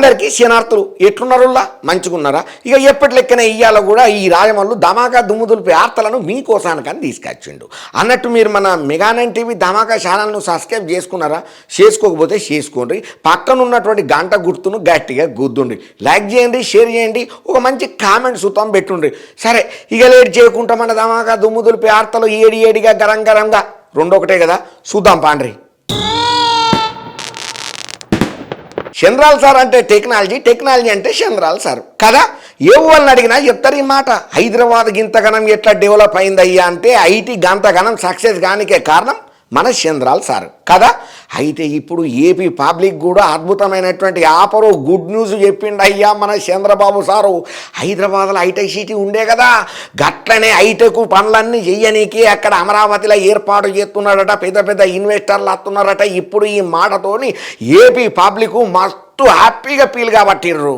అందరికీ శనార్థులు ఎట్లున్నారుల్లా? మంచిగున్నారా? ఇక ఎప్పటి లెక్కన ఇయ్యాల కూడా ఈ రాజమల్లు ధమాకా దుమ్ముదులిపే ఆర్తలను మీకోసానికని తీసుకొచ్చిండు. అన్నట్టు మీరు మన మెగానైన్ టీవీ ధమాకా ఛానల్ను సబ్స్క్రైబ్ చేసుకున్నారా? చేసుకోకపోతే చేసుకోండి. పక్కన ఉన్నటువంటి గంట గుర్తును గట్టిగా గుద్దుండి. లైక్ చేయండి షేర్ చేయండి ఒక మంచి కామెంట్ సుతం పెట్టుండ్రి. సరే ఇక లేట్ చేయకుండా మన ధమాకా దుమ్ముదులిపే ఆర్తలు ఏడి ఏడిగా గరం గరంగా రెండొకటే కదా? చూద్దాం పాండ్రి. చంద్రాల సార్ అంటే టెక్నాలజీ టెక్నాలజీ అంటే చంద్రాల సార్. కదా? ఎవరిని వాళ్ళని అడిగినా చెప్తారు ఈ మాట. హైదరాబాద్ గింతగనం ఎట్లా డెవలప్ అయిందయ్యా అంటే ఐటీ గంతగనం సక్సెస్ కానికే కారణం మన చంద్రాల్ సార్. కదా? అయితే ఇప్పుడు ఏపీ పబ్లిక్ కూడా అద్భుతమైనటువంటి ఆపరు గుడ్ న్యూస్ చెప్పిండు అయ్యా మన చంద్రబాబు సారు. హైదరాబాద్లో హైటెక్ సిటీ ఉండే కదా? గట్లనే హైటెక్ పనులన్నీ చెయ్యనీకి అక్కడ అమరావతిలో ఏర్పాటు చేస్తున్నాడట పెద్ద పెద్ద ఇన్వెస్టర్లు వస్తున్నారట. ఇప్పుడు ఈ మాటతోని ఏపీ పబ్లిక్ మస్తు హ్యాపీగా ఫీల్ కాబట్టిర్రు.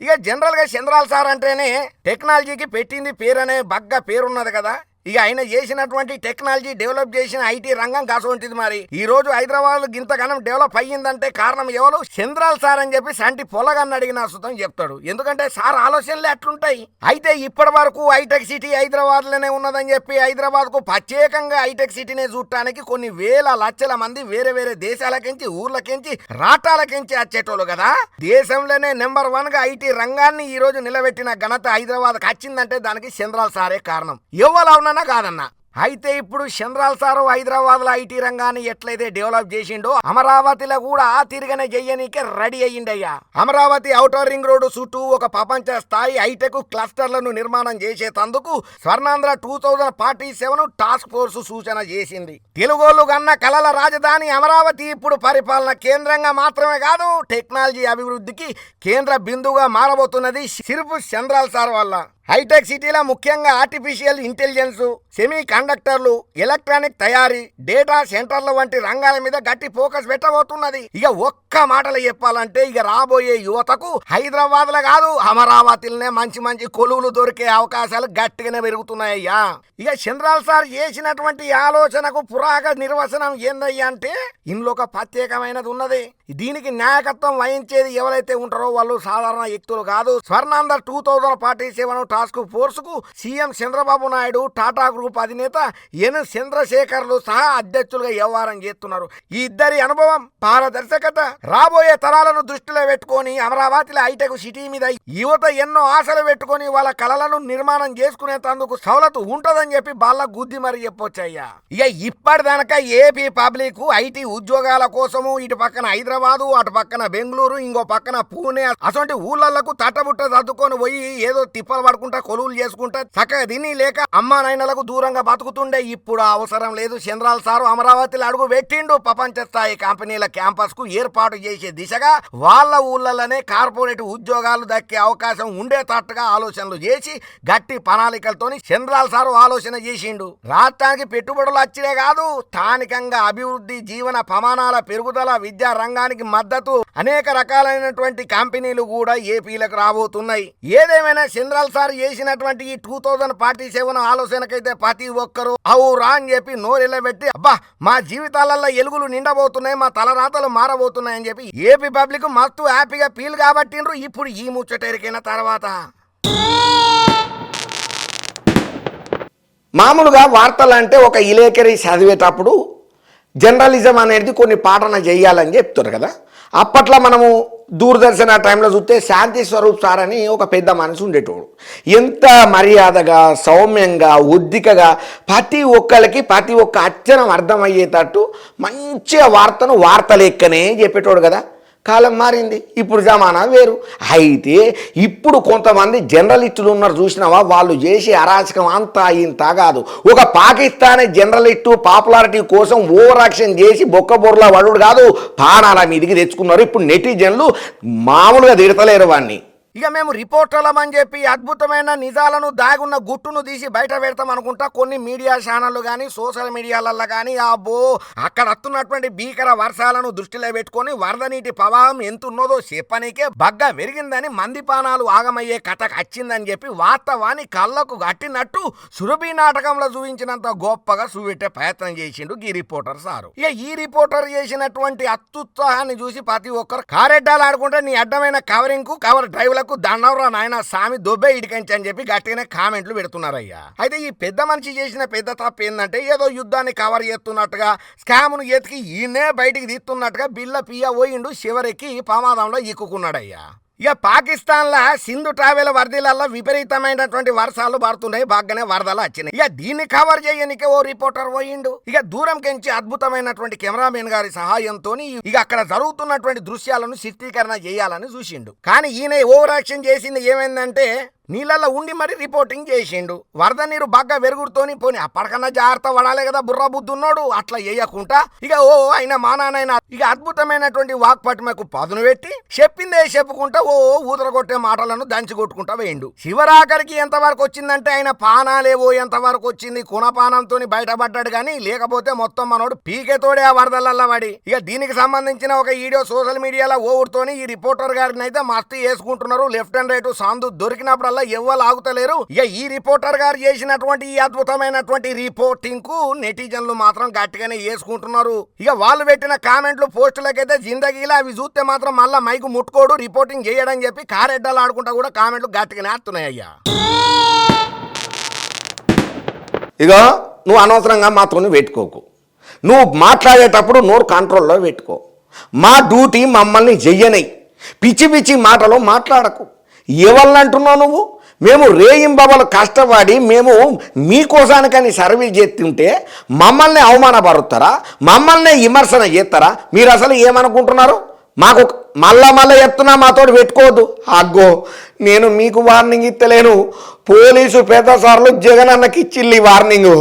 ఇక జనరల్గా చంద్రాల్ సార్ అంటేనే టెక్నాలజీకి పెట్టింది పేరు అనే బగ్గ పేరున్నది కదా? ఇక ఆయన చేసినటువంటి టెక్నాలజీ డెవలప్ చేసిన ఐటీ రంగం కాసోంటిది మరి. ఈ రోజు హైదరాబాద్ ఇంతగానం డెవలప్ అయ్యిందంటే కారణం ఎవరు? చంద్రాల్ సార్ అని చెప్పి సంటి పొలగాన్ని అడిగిన సుతం చెప్తాడు. ఎందుకంటే సార్ ఆలోచనలే అట్లుంటాయి. అయితే ఇప్పటి వరకు హైటెక్ సిటీ హైదరాబాద్లోనే ఉన్నదని చెప్పి హైదరాబాద్కు ప్రత్యేకంగా హైటెక్ సిటీనే చూడటానికి కొన్ని వేల లక్షల మంది వేరే వేరే దేశాలకించి ఊర్లకించి రాష్ట్రాలకించి వచ్చేటోళ్ళు కదా. దేశంలోనే నెంబర్ వన్గా ఐటీ రంగాన్ని ఈ రోజు నిలబెట్టిన ఘనత హైదరాబాద్ వచ్చిందంటే దానికి చంద్రాల్ సారే కారణం. ఎవరు అవునన్నా కాదన్నా. అయితే ఇప్పుడు చంద్రాల్ సారు హైదరాబాద్లో ఐటీ రంగాన్ని ఎట్లయితే డెవలప్ చేసిండో అమరావతిలో కూడా ఆ తిరిగనే చెయ్యనీకే రెడీ అయ్యిండయ్యా. అమరావతి ఔటర్ రింగ్ రోడ్డు చుట్టూ ఒక ప్రపంచ స్థాయి హైటెక్ క్లస్టర్లను నిర్మాణం చేసేటందుకు Swarnandhra two thousand forty seven task force సూచన చేసింది. తెలుగోళ్ళు కన్న కళల రాజధాని అమరావతి ఇప్పుడు పరిపాలన కేంద్రంగా మాత్రమే కాదు టెక్నాలజీ అభివృద్ధికి కేంద్ర బిందువుగా మారబోతున్నది సిరుపు చంద్రాల్ సార్ వల్ల. హైటెక్ సిటీలో ముఖ్యంగా ఆర్టిఫిషియల్ ఇంటెలిజెన్స్ సెమీ కండక్టర్లు ఎలక్ట్రానిక్ తయారీ డేటా సెంటర్ల వంటి రంగాల మీద గట్టి ఫోకస్ పెట్టబోతున్నది. ఇక ఒక్క మాటలు చెప్పాలంటే ఇక రాబోయే యువతకు హైదరాబాద్లో కాదు అమరావతిలోనే మంచి మంచి కొలువులు దొరికే అవకాశాలు గట్టిగానే పెరుగుతున్నాయ్యా. ఇక చంద్రాల్ సార్ చేసినటువంటి ఆలోచనకు పురాగ నిర్వచనం ఏందయ్యా అంటే ఇందులో ఒక ప్రత్యేకమైనది ఉన్నది. దీనికి నాయకత్వం వహించేది ఎవరైతే ఉంటారో వాళ్ళు సాధారణ వ్యక్తులు కాదు. Swarnandhra two thousand forty seven task ఫోర్స్కు CM Chandrababu Naidu Tata group అధినేత ఎన్. చంద్రశేఖర్లు సహా అధ్యక్షులుగా వ్యవహారం చేస్తున్నారు. ఈ ఇద్దరి అనుభవం పారదర్శకత రాబోయే తరాలను దృష్టిలో పెట్టుకొని అమరావతిలో హైటెక్ సిటీ మీద యువత ఎన్నో ఆశలు పెట్టుకొని వాళ్ళ కళలను నిర్మాణం చేసుకునేందుకు సవలతు ఉంటదని చెప్పి బాల గుద్ది మరి చెప్పొచ్చయ్యా. ఇక ఇప్పటిదానక ఏపీ పబ్లిక్ ఐటీ ఉద్యోగాల కోసము ఇటు పక్కన హైదరాబాదు అటు పక్కన బెంగళూరు ఇంకో పక్కన పూణే అటువంటి ఊళ్ళకు తట్టబుట్ట సర్దుకొని పోయి ఏదో తిప్పలు చేసుకుంటా కొలువులు చేసుకుంటా చక్కగా తిని లేక అమ్మా నాయనలకు దూరంగా బతుకుతుండే. ఇప్పుడు అవసరం లేదు. చంద్రాల్ సారు అమరావతిలో అడుగు పెట్టిండు. ప్రపంచ స్థాయి కంపెనీల క్యాంపస్కు ఏర్పాటు చేసే దిశగా వాళ్ళ ఊళ్ళలోనే కార్పొరేట్ ఉద్యోగాలు దక్కే అవకాశం ఉండేటట్టుగా ఆలోచనలు చేసి గట్టి ప్రణాళికలతోని చంద్రాల్ సారు ఆలోచన చేసిండు. రాష్ట్రానికి పెట్టుబడులు వచ్చినే కాదు స్థానికంగా అభివృద్ధి జీవన ప్రమాణాల పెరుగుదల విద్యా రంగానికి మద్దతు అనేక రకాలైనటువంటి కంపెనీలు కూడా ఏపీలకు రాబోతున్నాయి. ఏదేమైనా చంద్రాల్ సార్ చేసినటువంటి ఈ టూ థౌజండ్ ఫార్టీ సెవెన్ ఆలోచనకైతే ప్రతి ఒక్కరు అవురా అని చెప్పి నోరెళ్ళబెట్టి అబ్బా మా జీవితాలలో ఎలుగులు నిండబోతున్నాయి మా తలరాతలు మారబోతున్నాయి అని చెప్పి ఏపీ పబ్లిక్ మస్తు హ్యాపీగా ఫీల్ కాబట్టిండ్రు ఇప్పుడు ఈ ముచ్చటెరికైన తర్వాత. మామూలుగా వార్తలు అంటే ఒక ఇలేకరి చదివేటప్పుడు జర్నలిజం అనేది కొన్ని పాటన చేయాలని చెప్తారు కదా. అప్పట్లో మనము దూరదర్శన్ ఆ టైంలో చూస్తే శాంతి స్వరూప్ సార్ అని ఒక పెద్ద మనసు ఉండేటోడు. ఎంత మర్యాదగా సౌమ్యంగా ఉద్దికగా ప్రతి ఒక్కరికి ప్రతి ఒక్క అచ్చనం అర్థమయ్యేటట్టు మంచిగా వార్తను వార్త లెక్కనే చెప్పేటోడు కదా. కాలం మారింది ఇప్పుడు జమానా వేరు. అయితే ఇప్పుడు కొంతమంది జర్నలిస్టులు ఉన్నారు చూసినావా? వాళ్ళు చేసే అరాచకం అంతా ఇంత కాదు. ఒక పాకిస్తానీ జర్నలిస్టు పాపులారిటీ కోసం ఓవర్ యాక్షన్ చేసి బొక్క బొర్ల వడుడు కాదు పానాల మీదికి తెచ్చుకున్నారు. ఇప్పుడు నెటిజన్లు మామూలుగా తిడతలేరు వాడిని ఇక మేము రిపోర్టర్లమని చెప్పి అద్భుతమైన నిజాలను దాగున్న గుట్టును తీసి బయట పెడతాం అనుకుంటా కొన్ని మీడియా ఛానళ్ళు కానీ సోషల్ మీడియాలల్లో కానీ అబ్బో అక్కడ వస్తున్నటువంటి భీకర వర్షాలను దృష్టిలో పెట్టుకొని వరద నీటి ప్రవాహం ఎంత ఉన్నదో చెప్పనీకే బగ్గ పెరిగిందని మందిపానాలు ఆగమయ్యే కథకు వచ్చిందని చెప్పి వాస్తవాన్ని కళ్ళకు కట్టినట్టు సురభి నాటకంలో చూపించినంత గొప్పగా చూపెట్టే ప్రయత్నం చేసిండు ఈ రిపోర్టర్ సారు. ఇక ఈ రిపోర్టర్ చేసినటువంటి అత్యుత్సాహాన్ని చూసి ప్రతి ఒక్కరు కారెడ్డాలు ఆడుకుంటే నీ అడ్డమైన కవరింగ్కు కవర్ డ్రైవ్లకు దండవరా నాయన సామి దొబ్బే ఇడికంచి అని చెప్పి గట్టిగానే కామెంట్లు పెడుతున్నారయ్యా. అయితే ఈ పెద్ద మనిషి చేసిన పెద్ద తప్పు ఏంటంటే ఏదో యుద్ధాన్ని కవర్ చేస్తున్నట్టుగా స్కామ్ను ఎతికి ఈయనే బయటికి తీస్తున్నట్టుగా బిల్ల పియ్య పోయిండు చివరికి ప్రమాదంలో ఇక్కున్నాడయ్యా ఇక పాకిస్తాన్లో సింధు ట్రావెల్ వరదలలో విపరీతమైనటువంటి వర్షాలు పడుతున్నాయి. బాగానే వరదలు వచ్చినాయి. ఇక దీన్ని కవర్ చేయనికే ఓ రిపోర్టర్ పోయిండు. ఇక దూరం కెంచి అద్భుతమైనటువంటి కెమెరామెన్ గారి సహాయంతో ఇక అక్కడ జరుగుతున్నటువంటి దృశ్యాలను చిత్రీకరణ చేయాలని చూసిండు. కానీ ఈయన ఓవర్ యాక్షన్ చేసింది ఏమైందంటే నీళ్ళల్లో ఉండి మరి రిపోర్టింగ్ చేసిండు. వరద నీరు బాగా వెరుగుడుతోని పోని అప్పటికన్నా జాగ్రత్త పడాలి కదా బుర్ర బుద్ధున్నాడు. అట్లా వేయకుండా ఇక ఓ అయినా మా నాన్న ఇక అద్భుతమైనటువంటి వాక్ పటిమకు పదును పెట్టి చెప్పిందే చెప్పుకుంటా ఓ ఊదర కొట్టే మాటలను దంచి కొట్టుకుంటా వేయండు. శివరాఖరికి ఎంతవరకు వచ్చిందంటే ఆయన పానాలేవో ఎంతవరకు వచ్చింది. కుణపానంతో బయటపడ్డాడు కానీ లేకపోతే మొత్తం మనోడు పీకెతోడే ఆ వరదలల్ల పడి ఇక దీనికి సంబంధించిన ఒక వీడియో సోషల్ మీడియాలో ఓవుడుతోని ఈ రిపోర్టర్ గారిని అయితే మస్తు వేసుకుంటున్నారు. లెఫ్ట్ అండ్ రైట్ సాందు దొరికినప్పుడల్లా ఎవ్వరు ఆగుతలేరు. ఇక ఈ రిపోర్టర్ గారు చేసినటువంటి ఈ అద్భుతమైనటువంటి రిపోర్టింగ్కు నెటిజన్లు మాత్రం గట్టిగానే వేసుకుంటున్నారు ఇక వాళ్ళు పెట్టిన కామెంట్లు పోస్టులకైతే జిందగీలో అవి చూస్తే మాత్రం మళ్ళా మైకు ముట్టుకోడు రిపోర్టింగ్ చేయడం చెప్పి కారెడ్డలు ఆడుకుంటా కూడా కామెంట్లు గట్టిగానే ఆడుతున్నాయి అయ్యా. ఇగో నువ్వు అనవసరంగా మాతోని పెట్టుకోకు. నువ్వు మాట్లాడేటప్పుడు నోరు కంట్రోల్లో పెట్టుకో. మా డ్యూటీ మమ్మల్ని చెయ్యనై పిచ్చి పిచ్చి మాటలు మాట్లాడకు. ఎవరినంటున్నావు నువ్వు? మేము రేయింబవలు కష్టపడి మేము మీకోసానికని సర్వీస్ చేస్తుంటే మమ్మల్ని అవమానపరుస్తారా? మమ్మల్ని విమర్శన చేస్తారా? మీరు అసలు ఏమనుకుంటున్నారు? మాకు మళ్ళా మళ్ళీ చెప్తున్నా మాతో పెట్టుకోవద్దు. అగ్గో నేను మీకు వార్నింగ్ ఇస్తలేను. పోలీసు పెద్ద సార్లు జగన్ అన్నకి ఇచ్చిల్లి వార్నింగ్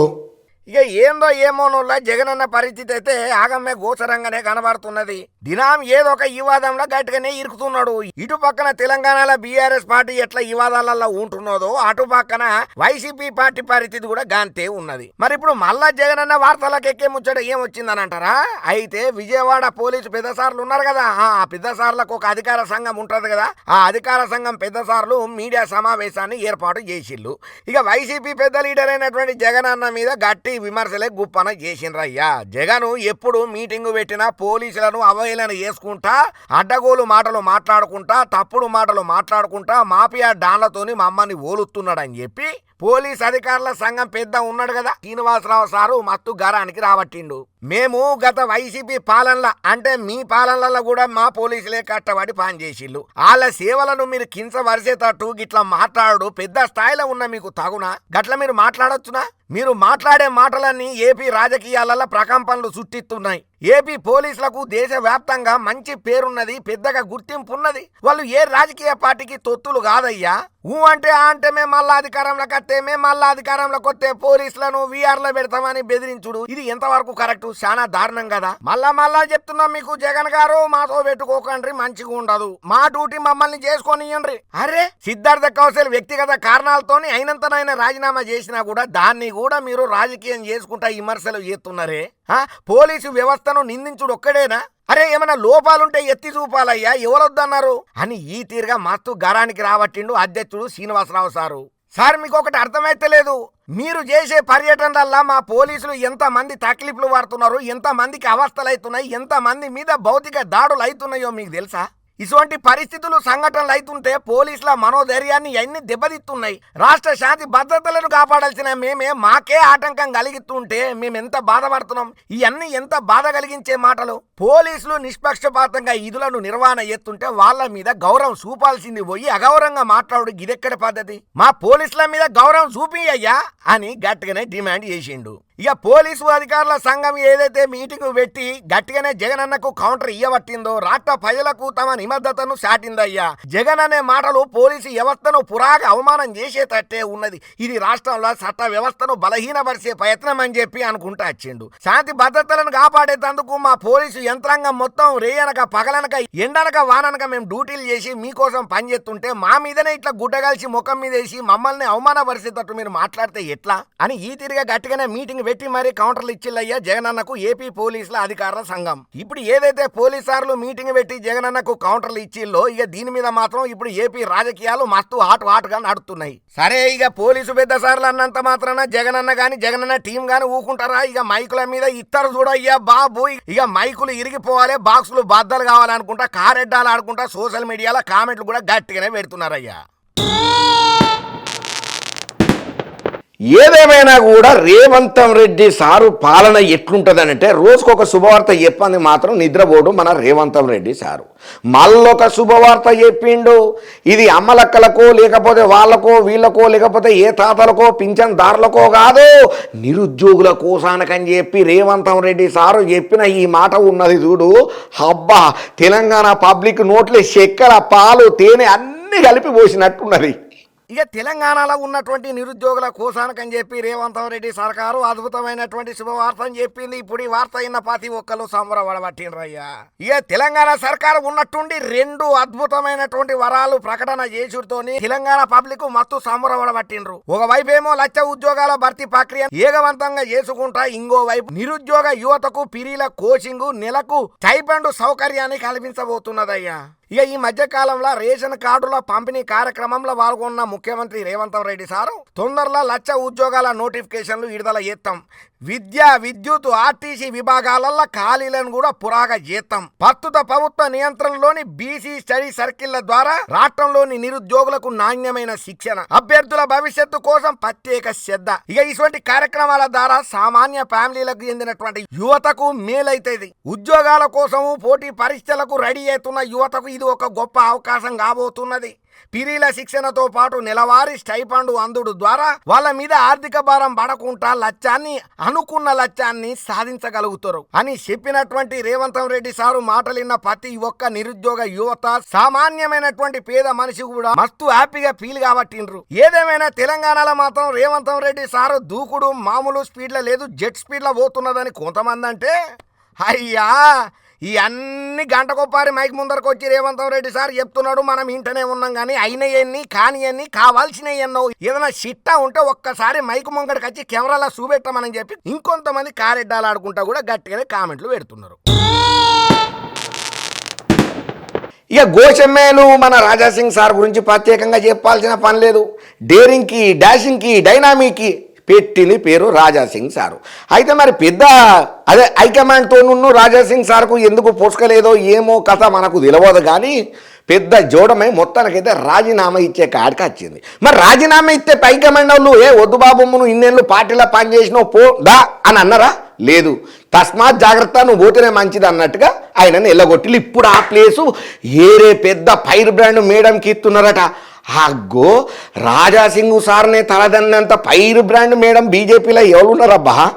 ఇక ఏందో ఏమోనుల్లా జగనన్న పరిస్థితి అయితే ఆగమ్మే గోచరంగానే కనబడుతున్నది. దినాం ఏదో ఒక వివాదంలో గట్టిగానే ఇరుకుతున్నాడు. ఇటు పక్కన తెలంగాణలో బీఆర్ఎస్ పార్టీ ఎట్లా వివాదాలలో ఉంటున్నదో అటు పక్కన వైసీపీ పార్టీ పరిస్థితి కూడా గాంతే ఉన్నది. మరి ఇప్పుడు మళ్ళా అన్న వార్తలకు ఎక్కే ముచ్చట ఏం వచ్చిందని అంటారా అయితే విజయవాడ పోలీసు పెద్ద సార్లు ఉన్నారు కదా. ఆ పెద్ద సార్లకు ఒక అధికార సంఘం ఉంటది కదా. ఆ అధికార సంఘం పెద్ద సార్లు మీడియా సమావేశాన్ని ఏర్పాటు చేసిళ్ళు. ఇక వైసీపీ పెద్ద లీడర్ అయినటువంటి జగన్ అన్న మీద గట్టి విమర్శలే గుప్పన చేసిండ్రయ్యా. జగన్ ఎప్పుడు మీటింగు పెట్టినా పోలీసులను అవహేళన వేసుకుంటా అడ్డగోలు మాటలు మాట్లాడుకుంటా తప్పుడు మాటలు మాట్లాడుకుంటా మాఫియా డాన్లతోని మమ్మల్ని ఓలుస్తున్నాడని చెప్పి పోలీస్ అధికారుల సంఘం పెద్ద ఉన్నాడు కదా. శ్రీనివాసరావు సారు మత్తు గరానికి రాబట్టిండు. మేము గత వైసీపీ పాలనల అంటే మీ పాలనలలో కూడా మా పోలీసులే కట్టబడి పనిచేసిళ్ళు. వాళ్ళ సేవలను మీరు కించ వరిసేటట్టు గిట్లా మాట్లాడు పెద్ద స్థాయిలో ఉన్న మీకు తగునా? గట్ల మీరు మాట్లాడొచ్చునా? మీరు మాట్లాడే మాటలన్నీ ఏపీ రాజకీయాలలో ప్రకంపనలు చుట్టిస్తున్నాయి ఏపీ పోలీసులకు దేశవ్యాప్తంగా మంచి పేరున్నది పెద్దగా గుర్తింపు ఉన్నది వాళ్ళు ఏ రాజకీయ పార్టీకి తొత్తులు కాదయ్యా? ఊ అంటే ఆ అంటే మేము మళ్ళా అధికారంలోకి వస్తే మేము మళ్ళా అధికారంలోకి వస్తే పోలీసులను వీఆర్లో పెడతామని బెదిరించుడు. ఇది ఎంతవరకు కరెక్ట్ చాలా దారుణం కదా. మళ్ళా మళ్ళా చెప్తున్నాం మీకు జగన్ గారు మాతో పెట్టుకోకండి మంచిగా ఉండదు. మా డ్యూటీ మమ్మల్ని చేసుకొనియండి అరే సిద్ధార్థ కౌశల్ వ్యక్తిగత కారణాలతోని అయినంతనైనా రాజీనామా చేసినా కూడా దాన్ని కూడా మీరు రాజకీయం చేసుకుంటా విమర్శలు చేస్తున్నారే? పోలీసు వ్యవస్థను నిందించుడు ఒక్కడేనా? అరే ఏమైనా లోపాలుంటే ఎత్తి చూపాలయ్యా ఎవరొద్దన్నారు? అని ఈ తీరుగా మస్తు గరానికి రాబట్టిండు అధ్యక్షుడు శ్రీనివాసరావు సారు. సార్ మీకు ఒకటి అర్థమైతలేదు మీరు చేసే పర్యటనలల్లా మా పోలీసులు ఎంతమంది తక్లీఫ్లు పడుతున్నారు ఎంతమందికి అవస్థలు అవుతున్నాయి ఎంతమంది మీద భౌతిక దాడులు అవుతున్నాయో మీకు తెలుసా? ఇటువంటి పరిస్థితులు సంఘటనలు అవుతుంటే పోలీసుల మనోధైర్యాన్ని ఎన్ని దెబ్బతిస్తున్నాయి రాష్ట్ర శాంతి భద్రతలను కాపాడాల్సిన మేమే మాకే ఆటంకం కలిగిస్తుంటే మేము ఎంత బాధపడుతున్నాం? ఇవన్నీ ఎంత బాధ కలిగించే మాటలు? పోలీసులు నిష్పక్షపాతంగా ఇదులను నిర్వహణ ఎత్తుంటే వాళ్ళ మీద గౌరవం చూపాల్సింది పోయి అగౌరవంగా మాట్లాడు ఇదెక్కడ పద్ధతి? మా పోలీసుల మీద గౌరవం చూపియ్యా అని గట్టిగానే డిమాండ్ చేసిండు. ఇక పోలీసు అధికారుల సంఘం ఏదైతే మీటింగ్ పెట్టి గట్టిగానే జగన్ అన్నకు కౌంటర్ ఇయ్యబట్టిందో రాష్ట్ర ప్రజలకు తమ నిమద్దతను సాటిందయ్యా జగన్ అనే మాటలు పోలీసు వ్యవస్థను పురాగా అవమానం చేసేటట్టే ఉన్నది. ఇది రాష్ట్రంలో చట్ట వ్యవస్థను బలహీనపరిచే ప్రయత్నం అని చెప్పి అనుకుంటా వచ్చిండు. శాంతి భద్రతలను కాపాడేటందుకు మా పోలీసు యంత్రాంగం మొత్తం రేయనక పగలనక ఎండనక వాననక మేము డ్యూటీలు చేసి మీకోసం పనిచేస్తుంటే మా మీదనే ఇట్లా గుడ్డగాల్చి ముఖం మీద వేసి మమ్మల్ని అవమానపరిచేటట్టు మీరు మాట్లాడితే ఎట్లా? అని ఈ తిరిగా గట్టిగానే మీటింగ్ పెట్టి మరీ కౌంటర్లు ఇచ్చిల్లయ్యా జగనన్నకు ఏపీ పోలీసుల అధికారుల సంఘం. ఇప్పుడు ఏదైతే పోలీసార్లు మీటింగ్ పెట్టి జగనన్నకు కౌంటర్లు ఇచ్చిల్లో ఇక దీని మీద మాత్రం ఇప్పుడు ఏపీ రాజకీయాలు మస్తు హాట్ హాట్గా నడుస్తున్నాయి సరే ఇక పోలీసు పెద్ద సార్లు అన్నంత మాత్రాన జగనన్న గాని జగనన్న టీం గాని ఊకుంటారా? ఇక మైకుల మీద ఇత్తరు చూడయ్యా బాబు. ఇక మైకులు ఇరిగిపోవాలి బాక్సులు బద్దలు కావాలనుకుంటా కారెడ్డాలు ఆడుకుంటా సోషల్ మీడియాలో కామెంట్లు కూడా గట్టిగానే పెడుతున్నారయ్యా. ఏదేమైనా కూడా రేవంతం రెడ్డి సారు పాలన ఎట్లుంటుందనంటే రోజుకొక శుభవార్త చెప్పని మాత్రం నిద్రపోడు మన రేవంతం రెడ్డి సారు. మళ్ళొక శుభవార్త చెప్పిండు. ఇది అమ్మలక్కలకో లేకపోతే వాళ్ళకో వీళ్ళకో లేకపోతే ఏ తాతలకో పింఛన్దారులకో కాదు. నిరుద్యోగుల కోసానికని చెప్పి రేవంతం రెడ్డి సారు చెప్పిన ఈ మాట ఉన్నది చూడు. అబ్బా తెలంగాణ పబ్లిక్ నోట్లే చక్కెర పాలు తేనె అన్ని కలిపి పోసినట్టున్నది. ఇక తెలంగాణలో ఉన్నటువంటి నిరుద్యోగుల కోసానికని చెప్పి రేవంత్ రెడ్డి సర్కారు అద్భుతమైనటువంటి శుభవార్త అని చెప్పింది. ఇప్పుడు ఈ వార్త అయిన ప్రతి ఒక్కరు సంబరపడబట్టిండ్రయ్యా ఇక తెలంగాణ సర్కారు ఉన్నట్టుండి రెండు అద్భుతమైనటువంటి వరాలు ప్రకటన చేసుడుతోని తెలంగాణ పబ్లిక్ మత్తు సంబరపడబట్టిండ్రు ఒకవైపు ఏమో లక్ష ఉద్యోగాల భర్తీ ప్రక్రియ ఏగవంతంగా చేసుకుంటా ఇంకో వైపు నిరుద్యోగ యువతకు పిరీల కోచింగ్ నెలకు స్టైపెండ్ సౌకర్యాన్ని కల్పించబోతున్నదయ్యా. ఇక ఈ మధ్య కాలంలో రేషన్ కార్డుల పంపిణీ కార్యక్రమంలో పాల్గొన్న ముఖ్యమంత్రి రేవంత్ రెడ్డి సారు తొందరలో లక్ష ఉద్యోగాల నోటిఫికేషన్లు విడుదల చేస్తాం. విద్య విద్యుత్ ఆర్టీసీ విభాగాలలో ఖాళీలను కూడా పురాగా జీతం. ప్రస్తుత ప్రభుత్వ నియంత్రణలోని బీసీ స్టడీ సర్కిళ్ళ ద్వారా రాష్ట్రంలోని నిరుద్యోగులకు నాణ్యమైన శిక్షణ. అభ్యర్థుల భవిష్యత్తు కోసం ప్రత్యేక శ్రద్ధ. ఇక ఇటువంటి కార్యక్రమాల ద్వారా సామాన్య ఫ్యామిలీలకు చెందినటువంటి యువతకు మేలైతుంది. ఉద్యోగాల కోసము పోటీ పరీక్షలకు రెడీ అవుతున్న యువతకు ఇది ఒక గొప్ప అవకాశం కాబోతున్నది. పిరీల శిక్షణతో పాటు నెలవారీ స్టైపండు అందుడు ద్వారా వాళ్ళ మీద ఆర్థిక భారం పడకుండా లక్ష్యాన్ని అనుకున్న లక్ష్యాన్ని సాధించగలుగుతారు. అని చెప్పినటువంటి రేవంత్ రెడ్డి సారు మాటలిన్న ప్రతి ఒక్క నిరుద్యోగ యువత సామాన్యమైనటువంటి పేద మనిషి కూడా మస్తు హ్యాపీగా ఫీల్ కాబట్టిండ్రు. ఏదేమైనా తెలంగాణలో మాత్రం రేవంత్ రెడ్డి సారు దూకుడు మామూలు స్పీడ్లో లేదు జెట్ స్పీడ్లో పోతున్నదని కొంతమంది అంటే అయ్యా! ఈ అన్ని గంటకొప్పారి మైక్ ముందరకు వచ్చి రేవంత్ రెడ్డి సార్ చెప్తున్నాడు మనం ఇంటనే ఉన్నాం కానీ అయినయన్ని కానియన్ని కావాల్సినవి ఎన్నో ఏదైనా చిట్టా ఉంటే ఒక్కసారి మైక్ ముంగడికి వచ్చి కెమెరాలో చూపెట్టమని చెప్పి ఇంకొంతమంది కారెడ్డాలు ఆడుకుంటా కూడా గట్టిగానే కామెంట్లు పెడుతున్నారు. ఇక గోచెమ్మేలు మన రాజాసింగ్ సార్ గురించి ప్రత్యేకంగా చెప్పాల్సిన పని లేదు. డేరింగ్కి డాషింగ్కి డైనామిక్కి పెట్టిన పేరు రాజాసింగ్ సారు. అయితే మరి పెద్ద అదే హైకమాండ్తో నున్ను రాజాసింగ్ సార్కు ఎందుకు పోసుకలేదో ఏమో కథ మనకు తెలియదు కానీ పెద్ద జోడమై మొత్తానికైతే రాజీనామా ఇచ్చే కాడికి వచ్చింది. మరి రాజీనామా ఇస్తే హైకమాండ్ వాళ్ళు ఏ వద్దు బాబుమ్మను ఇన్నేళ్ళు పార్టీలో పనిచేసినావు పో దా అని అన్నారా? లేదు. తస్మాత్ జాగ్రత్త నువ్వు పోతేనే మంచిది అన్నట్టుగా ఆయనను ఎల్లగొట్టి ఇప్పుడు ఆ ప్లేసు ఏరే పెద్ద ఫైర్ బ్రాండ్ మేడంకి ఇస్తున్నారట అగ్గో రాజాసింగ్ సార్నే తలదన్నంత పైరు బ్రాండ్ మేడం బీజేపీలో ఎవరున్నారబ్బా?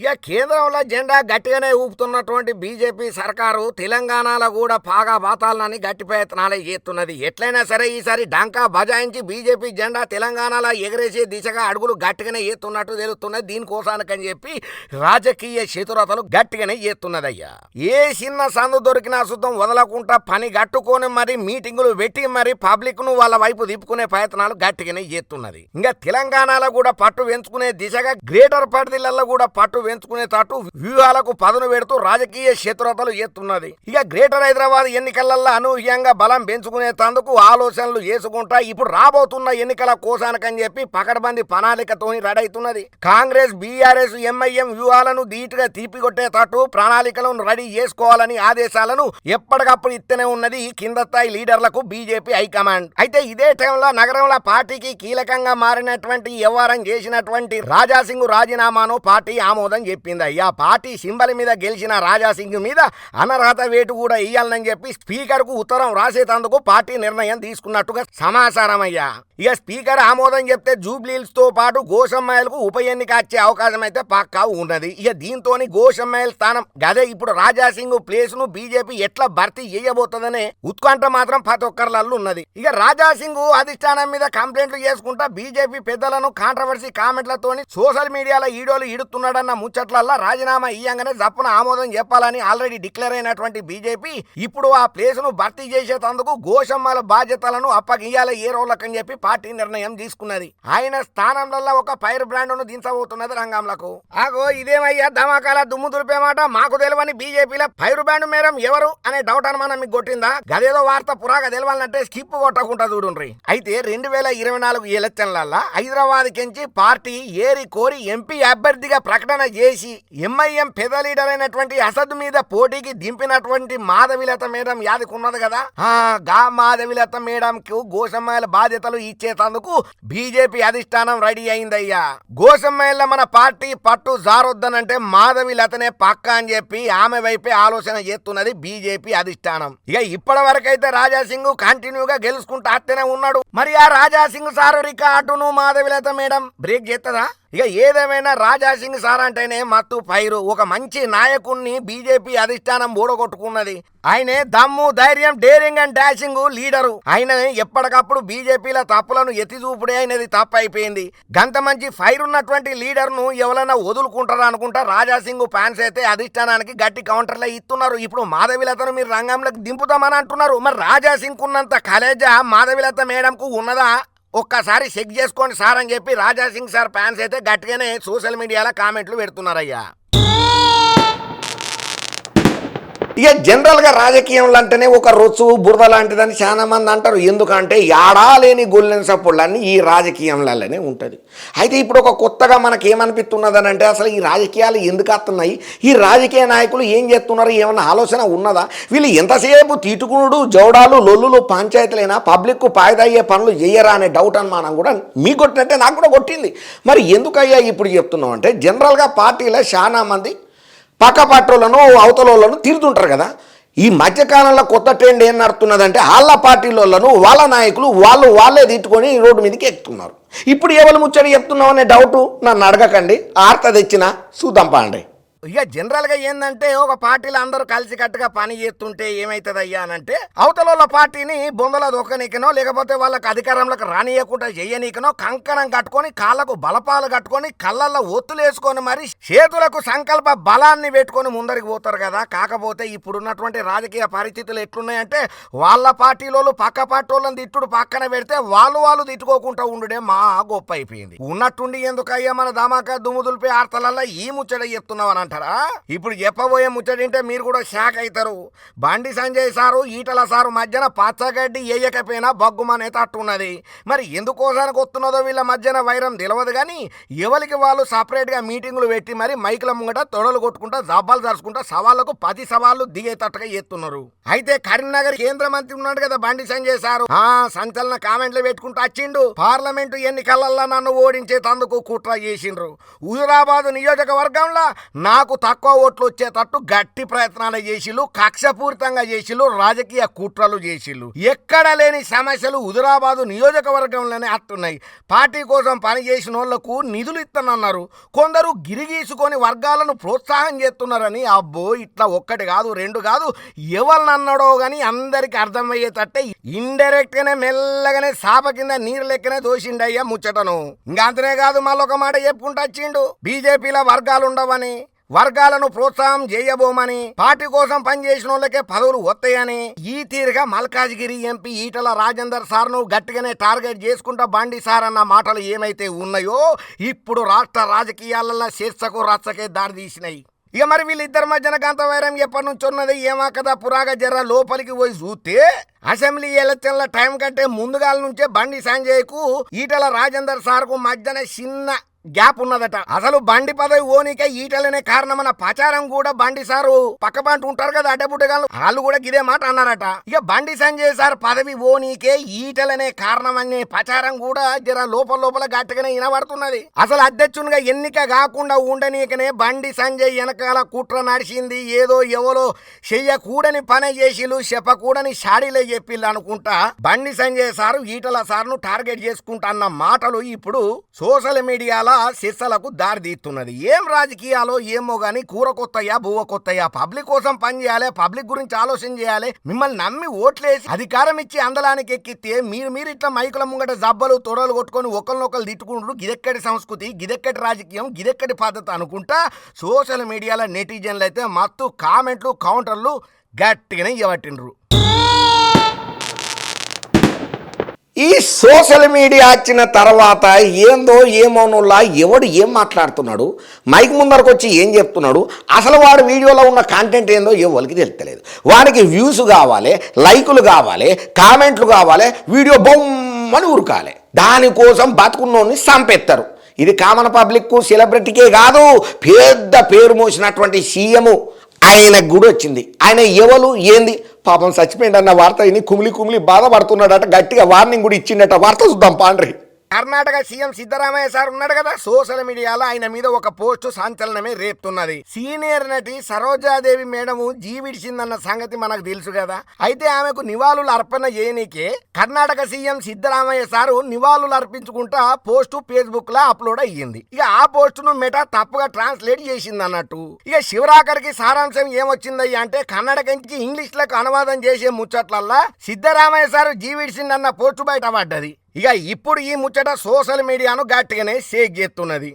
ఇక కేంద్రంలో జెండా గట్టిగానే ఊపుతున్నటువంటి బీజేపీ సర్కారు తెలంగాణలో కూడా పాగా బాతాలని గట్టి ప్రయత్నాలే చేస్తున్నది. ఎట్లయినా సరే ఈసారి డంకా బజాయించి బీజేపీ జెండా తెలంగాణలో ఎగరేసే దిశగా అడుగులు గట్టిగానే చేస్తున్నట్టు తెలుస్తున్నది. దీనికోసానికని చెప్పి రాజకీయ చతురతలు గట్టిగానే చేస్తున్నదయ్యా ఏ చిన్న సందు దొరికినా శుద్ధం వదలకుండా పని గట్టుకొని మరి మీటింగులు పెట్టి మరి పబ్లిక్ను వాళ్ళ వైపు దిప్పుకునే ప్రయత్నాలు గట్టిగానే చేస్తున్నది. ఇంకా తెలంగాణలో కూడా పట్టు పెంచుకునే దిశగా గ్రేటర్ పరిధిలలో కూడా పట్టు పెంచుకునే వ్యూహాలకు పదును పెడుతూ రాజకీయ శత్రుతలు ఎత్తున్నది. ఇక గ్రేటర్ హైదరాబాద్ ఎన్నికలలో అనూహ్యంగా బలం పెంచుకునే తందుకు ఆలోచనలు చేసుకుంటా ఇప్పుడు రాబోతున్న ఎన్నికల కోసానికని చెప్పి పకడ్బందీ ప్రణాళికతోని రెడైతున్నది. కాంగ్రెస్ బీఆర్ఎస్ ఎంఐఎం వ్యూహాలను ధీటుగా తీపికొట్టే తట్టు ప్రణాళికలను రెడీ చేసుకోవాలని ఆదేశాలను ఎప్పటికప్పుడు ఇస్తూనే ఉన్నది కింద స్థాయి లీడర్లకు బీజేపీ హైకమాండ్. అయితే ఇదే టైంలో నగరంలో పార్టీకి కీలకంగా మారినటువంటి వ్యవహారం చేసినటువంటి రాజాసింగ్ రాజీనామాను పార్టీ ఆమోదం ఆమోదం చెప్పింది. అయ్యా పార్టీ సింబల్ మీద గెలిచిన రాజాసింగ్ మీద అనర్హత వేటు కూడా ఇయ్యాలని చెప్పి స్పీకర్కు ఉత్తరం రాసేటందుకు పార్టీ నిర్ణయం తీసుకున్నట్టుగా సమాచారం అయ్యా. ఇక స్పీకర్ ఆమోదం చెప్తే జూబ్లీల్స్తో పాటు గోసమ్మాయిలకు ఉప ఎన్నిక వచ్చే అవకాశం అయితే పక్కా ఉన్నది. ఇక దీంతో గోసమ్మాయిల స్థానం గదే ఇప్పుడు రాజాసింగ్ ప్లేస్ను బీజేపీ ఎట్లా భర్తీ చేయబోతుందనే ఉత్కంఠ మాత్రం ప్రతి ఒక్కరిలో ఉన్నది. ఇక రాజాసింగ్ అధిష్టానం మీద కంప్లైంట్లు చేసుకుంటా బీజేపీ పెద్దలను కాంట్రవర్సీ కామెంట్లతోని సోషల్ మీడియాలో ఈడోలు ఈడుతున్నాడన్న ముచ్చట్లల్లా రాజీనామా ఇయ్యంగానే జప్పున ఆమోదం చెప్పాలని ఆల్రెడీ డిక్లేర్ అయినటువంటి బీజేపీ ఇప్పుడు ఆ ప్లేస్ను భర్తీ చేసేటందుకు గోషమ్మల బాధ్యతలను అప్పగియాల ఏ రోజులకని చెప్పి పార్టీ నిర్ణయం తీసుకున్నది. ఆయన స్థానంలో ఒక ఫైర్ బ్రాండ్ను దించబోతున్నది రంగంలకు. ఆగో ఇదేమయ్యా ధమాకాల దుమ్ము దులిపేమాట మాకు తెలియని బీజేపీలో పైరు బ్రాండ్ మేడం ఎవరు అనే డౌట్ అనుమానం మీకు కొట్టిందా? గదేదో వార్త పురాగా తెలవాలంటే స్కిప్ కొట్టకుండా చూడుండ్రి. అయితే రెండు వేల ఇరవై నాలుగు ఎలక్షన్లల్లా హైదరాబాద్ కించి పార్టీ ఏరి కోరి ఎంపీ అభ్యర్థిగా ప్రకటన చేసి ఎంఐఎం పెద్ద లీడర్ అయినటువంటి అసద్ మీద పోటీకి దింపినటువంటి మాధవిలత మేడం యాదకున్నది కదా? ఆ గా మాధవిలత మేడం కు గోసమ్మాయిల బాధ్యతలు ఇచ్చేటందుకు బీజేపీ అధిష్టానం రెడీ అయిందయ్యా. గోసమ్మాయిల మన పార్టీ పట్టు జారొద్దనంటే మాధవిలతనే పక్క అని చెప్పి ఆమె వైపే ఆలోచన చేస్తున్నది బీజేపీ అధిష్టానం. ఇక ఇప్పటి వరకైతే రాజాసింగ్ కంటిన్యూగా గెలుచుకుంటూ అత్తనే ఉన్నాడు. మరి ఆ రాజాసింగ్ సారు రికార్డును మాధవిలత మేడం బ్రేక్ చేస్తుందా ఇక ఏదేమైనా రాజాసింగ్ సార్ అంటేనే మత్తు పైరు. ఒక మంచి నాయకుణ్ణి బీజేపీ అధిష్టానం బూడగొట్టుకున్నది ఆయనే దమ్ము ధైర్యం డేరింగ్ అండ్ డాషింగ్ లీడరు. ఆయన ఎప్పటికప్పుడు బీజేపీల తప్పులను ఎత్తిచూపుడే అయినది తప్పు అయిపోయింది గంత మంచి ఫైర్ ఉన్నటువంటి లీడర్ను ఎవరైనా వదులుకుంటారా అనుకుంటా రాజాసింగ్ ఫ్యాన్స్ అయితే అధిష్టానానికి గట్టి కౌంటర్లో ఇస్తున్నారు. ఇప్పుడు మాధవిలతను మీరు రంగంలోకి దింపుతామని అంటున్నారు. మరి రాజాసింగ్ ఉన్నంత కలేజా మాధవిలత మేడంకు ఉన్నదా? ఒక్కసారి చెక్ చేసుకోండి సార్ అని చెప్పి రాజాసింగ్ సార్ ఫ్యాన్స్ అయితే గట్టిగానే సోషల్ మీడియాలో కామెంట్లు పెడుతున్నారయ్యా. ఇక జనరల్గా రాజకీయంలో అంటేనే ఒక రొచ్చు బురద లాంటిదని చాలా మంది అంటారు. ఎందుకంటే యాడా లేని గొల్లెని సప్పుళ్ళన్నీ ఈ రాజకీయంలలోనే ఉంటుంది. అయితే ఇప్పుడు ఒక కొత్తగా మనకి ఏమనిపిస్తున్నదని అంటే అసలు ఈ రాజకీయాలు ఎందుకు వస్తున్నాయి ఈ రాజకీయ నాయకులు ఏం చేస్తున్నారు? ఏమన్నా ఆలోచన ఉన్నదా? వీళ్ళు ఎంతసేపు తీటుకునుడు జౌడాలు లొల్లులు పంచాయతీలైనా పబ్లిక్ పాయిదయ్యే పనులు చేయరా అనే డౌట్ అనుమానం కూడా మీ కొట్టినట్టే నాకు కూడా కొట్టింది. మరి ఎందుకయ్యా ఇప్పుడు చెప్తున్నాం అంటే జనరల్గా పార్టీలో చాలా మంది పక్క తీరుతుంటారు కదా. ఈ మధ్యకాలంలో కొత్త ట్రెండ్ ఏం నడుతున్నదంటే వాళ్ళ పార్టీలను వాళ్ళ నాయకులు వాళ్ళు వాళ్ళే తిట్టుకొని రోడ్డు మీదకి ఎక్కుతున్నారు. ఇప్పుడు ఎవరు ముచ్చడి చెప్తున్నావు అనే డౌటు నన్ను అడగకండి. ఆర్త తెచ్చిన చూద్దాం పాండే ఇక జనరల్గా ఏంటంటే ఒక పార్టీలో అందరూ కలిసికట్టుగా పని చేస్తుంటే ఏమవుతుంది అయ్యా అంటే అవతల పార్టీని బొందల దొక్కనీకనో లేకపోతే వాళ్ళకి అధికారంలోకి రానియకుండా చేయనీకనో కంకణం కట్టుకొని కాళ్ళకు బలపాలు కట్టుకొని కళ్ళల్లో ఒత్తులు వేసుకొని మరి చేతులకు సంకల్ప బలాన్ని పెట్టుకొని ముందరికి పోతారు కదా. కాకపోతే ఇప్పుడున్నటువంటి రాజకీయ పరిస్థితులు ఎట్లున్నాయంటే వాళ్ళ పార్టీలోళ్ళు పక్క పార్టీ వాళ్ళని తిట్టుడు పక్కన పెడితే వాళ్ళు వాళ్ళు తిట్టుకోకుండా ఉండుడే మా గొప్ప అయిపోయింది. ఉన్నట్టుండి ఎందుకయ్యా మన ధమాకా దుమ్ము దులిపే ఆర్తలల్లా ఈ ముచ్చట చెప్తున్నావు అని అంటారా ఇప్పుడు చెప్పబోయే ముచ్చటింటే మీరు కూడా షాక్ అవుతారు బండి సంజయ్ సారు ఈటల సారు మధ్యన పచ్చగడ్డి వేయకపోయినా బగ్గుమనే తట్టున్నది. మరి ఎందుకోసానికి వస్తున్నదో వీళ్ళ మధ్యన వైరం తెలియదు కానీ ఎవరికి వాళ్ళు సపరేట్గా మీటింగులు పెట్టి మరి మైకుల ముంగట తొడలు కొట్టుకుంటా జబ్బాలు జరుచుకుంటా సవాళ్ళకు పది సవాళ్ళు దిగేటట్టుగా చేస్తున్నారు అయితే కరీంనగర్ కేంద్ర మంత్రి ఉన్నాడు కదా బండి సంజయ్ సారు. ఆ సంచలన కామెంట్లు పెట్టుకుంటూ వచ్చిండు పార్లమెంటు ఎన్నికలలో నన్ను ఓడించేటందుకు కుట్ర చేసిండ్రు. హుజురాబాద్ నియోజకవర్గంలో నాకు తక్కువ ఓట్లు వచ్చేటట్టు గట్టి ప్రయత్నాలు చేసిళ్ళు కక్షపూరితంగా చేసిళ్ళు రాజకీయ కుట్రలు చేసిళ్ళు. ఎక్కడ లేని సమస్యలు హుదురాబాదు నియోజకవర్గంలోనే అట్టున్నాయి. పార్టీ కోసం పనిచేసిన వాళ్ళకు నిధులు ఇస్తానన్నారు కొందరు గిరిగీసుకొని వర్గాలను ప్రోత్సాహం చేస్తున్నారని అబ్బో ఇట్లా ఒక్కటి కాదు రెండు కాదు ఎవరినన్నాడో గాని అందరికి అర్థమయ్యేటట్టే ఇండైరెక్ట్గానే మెల్లగానే సాప కింద నీరు లెక్కనే దోషిండయ్యా ముచ్చటను. ఇంకా అంతనే కాదు మళ్ళొక మాట చెప్పుకుంటూ వచ్చిండు. బీజేపీలో వర్గాలు ఉండవని వర్గాలను ప్రోత్సాహం చేయబోమని పార్టీ కోసం పనిచేసిన వాళ్ళకే పదవులు వస్తాయని ఈ తీరుగా మల్కాజ్గిరి ఎంపీ ఈటల రాజేందర్ సార్ను గట్టిగానే టార్గెట్ చేసుకుంటా బండి సార్ అన్న మాటలు ఏమైతే ఉన్నాయో ఇప్పుడు రాష్ట్ర రాజకీయాలలో శీర్షకు రచ్చకే దారితీసినాయి ఇక మరి వీళ్ళిద్దరి మధ్యన గంత వైరం ఎప్పటి నుంచి ఉన్నది ఏమా కదా పురాగ జర్ర లోపలికి పోయి చూస్తే అసెంబ్లీ ఎలక్షన్ల టైం కంటే ముందుగాల నుంచే బండి సంజయ్కు ఈటల రాజేందర్ సార్కు మధ్యన చిన్న గ్యాప్ ఉన్నదట. అసలు బండి పదవి ఓనికే ఈటలనే కారణమన్న ప్రచారం కూడా బండి సారు పక్క ఉంటారు కదా అడ్డబుడ్డగాళ్ళు వాళ్ళు కూడా ఇదే మాట అన్నారట. ఇక బండి సంజయ్ సార్ పదవి ఓనికే ఈటలనే కారణం అనే ప్రచారం కూడా జర లోపల లోపల గట్టిగానే వినబడుతున్నది. అసలు అధ్యక్షునిగా ఎన్నిక కాకుండా ఉండనీకనే బండి సంజయ్ వెనకాల కుట్ర నడిచింది. ఏదో ఎవరో చెయ్యకూడని పని చేసిలు చెప్పకూడని షాడీలే చెప్పిల్లు అనుకుంటా బండి సంజయ్ సారు ఈటల సార్ను టార్గెట్ చేసుకుంటా అన్న మాటలు ఇప్పుడు సోషల్ మీడియాలో శిర్సలకు దారితీస్తున్నది ఏం రాజకీయాలో ఏమో గాని కూర కొత్తయా బువ్వ కొత్తయా? పబ్లిక్ కోసం పని చేయాలి పబ్లిక్ గురించి ఆలోచన చేయాలి. మిమ్మల్ని నమ్మి ఓట్లేసి అధికారం ఇచ్చి అందలానికి ఎక్కితే మీరు మీరు ఇట్లా మైకుల ముంగట జబ్బలు తొడలు కొట్టుకొని ఒకరినొకరు తిట్టుకుంటారు గిదెక్కడి సంస్కృతి గిదెక్కడి రాజకీయం గిదెక్కడి పద్ధతి అనుకుంటా సోషల్ మీడియాలో నెటిజన్లు అయితే మత్తు కామెంట్లు కౌంటర్లు గట్టిగానే ఇవ్వట్టిండ్రు ఈ సోషల్ మీడియా వచ్చిన తర్వాత ఏందో ఏమోనులా ఎవడు ఏం మాట్లాడుతున్నాడు? మైక్ ముందరకు వచ్చి ఏం చెప్తున్నాడు? అసలు వాడు వీడియోలో ఉన్న కంటెంట్ ఏందో ఎవరికి తెలుస్తలేదు. వాడికి వ్యూస్ కావాలి లైకులు కావాలి కామెంట్లు కావాలి వీడియో బొమ్మని ఉరకాలి. దానికోసం బతుకున్నోడిని సంపెత్తారు. ఇది కామన్ పబ్లిక్ సెలబ్రిటీకే కాదు పెద్ద పేరు మోసినటువంటి సీఎం ఆయనకు గుడి వచ్చింది. ఆయన ఎవరు ఏంది? పాపం చచ్చిపోయింది అన్న వార్త విని కుమిలి కుమిలి బాధపడుతున్నాడట గట్టిగా వార్నింగ్ కూడా ఇచ్చిండట. వార్త చూద్దాం పాండ్రి. కర్ణాటక సీఎం సిద్ధరామయ్య సార్ ఉన్నాడు కదా సోషల్ మీడియాలో ఆయన మీద ఒక పోస్ట్ సంచలనమే రేపుతున్నది. సీనియర్ నటి సరోజాదేవి మేడము జీవిడిచిందన్న సంగతి మనకు తెలుసు కదా. అయితే ఆమెకు నివాళులు అర్పణ చేయనీకే కర్ణాటక సీఎం సిద్ధరామయ్య సారు నివాళులు అర్పించుకుంటా పోస్ట్ ఫేస్బుక్లో అప్లోడ్ అయ్యింది. ఇక ఆ పోస్ట్ను మెటా తప్పుగా ట్రాన్స్లేట్ చేసింది అన్నట్టు ఇక శివరాకర్కి సారాంశం ఏమొచ్చిందయ్యా అంటే కన్నడక నుంచి ఇంగ్లీష్లకు అనువాదం చేసే ముచ్చట్లల్లా సిద్ధరామయ్య సారు జీవిడిచిందన్న పోస్ట్ బయట పడ్డది ఇక ఇప్పుడు ఈ ముచ్చట సోషల్ మీడియాను గట్టిగానే షేక్ చేస్తున్నది.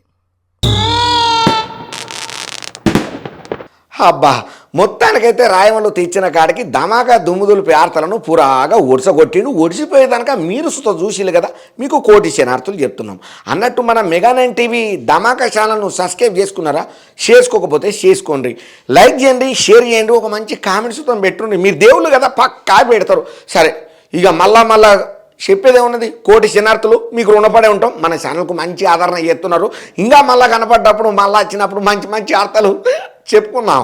అబ్బా మొత్తానికైతే రాయమల్లు తెచ్చిన కాడికి ధమాకా దుమ్ముదులు పేర్తలను పురాగా ఒడిసగొట్టిండు. ఒడిసిపోయేదానిక మీరు సుత చూసిలు కదా మీకు కోటి శనార్థులు చెప్తున్నాం. అన్నట్టు మన మెగా నైన్ టీవీ ధమాకా ఛానల్ను సబ్స్క్రైబ్ చేసుకున్నారా? చేసుకోకపోతే చేసుకోండి. లైక్ చేయండి షేర్ చేయండి ఒక మంచి కామెంట్స్తో పెట్టుండి. మీరు దేవుళ్ళు కదా పక్కా పెడతారు. సరే ఇక మళ్ళా మళ్ళా చెప్పేదే ఉన్నది. కోటి శనార్థులు మీకు రుణపడే ఉంటాం. మన ఛానల్కు మంచి ఆదరణ చేస్తున్నారు ఇంకా మళ్ళా కనపడ్డప్పుడు మళ్ళీ వచ్చినప్పుడు మంచి మంచి వార్తలు చెప్పుకున్నాం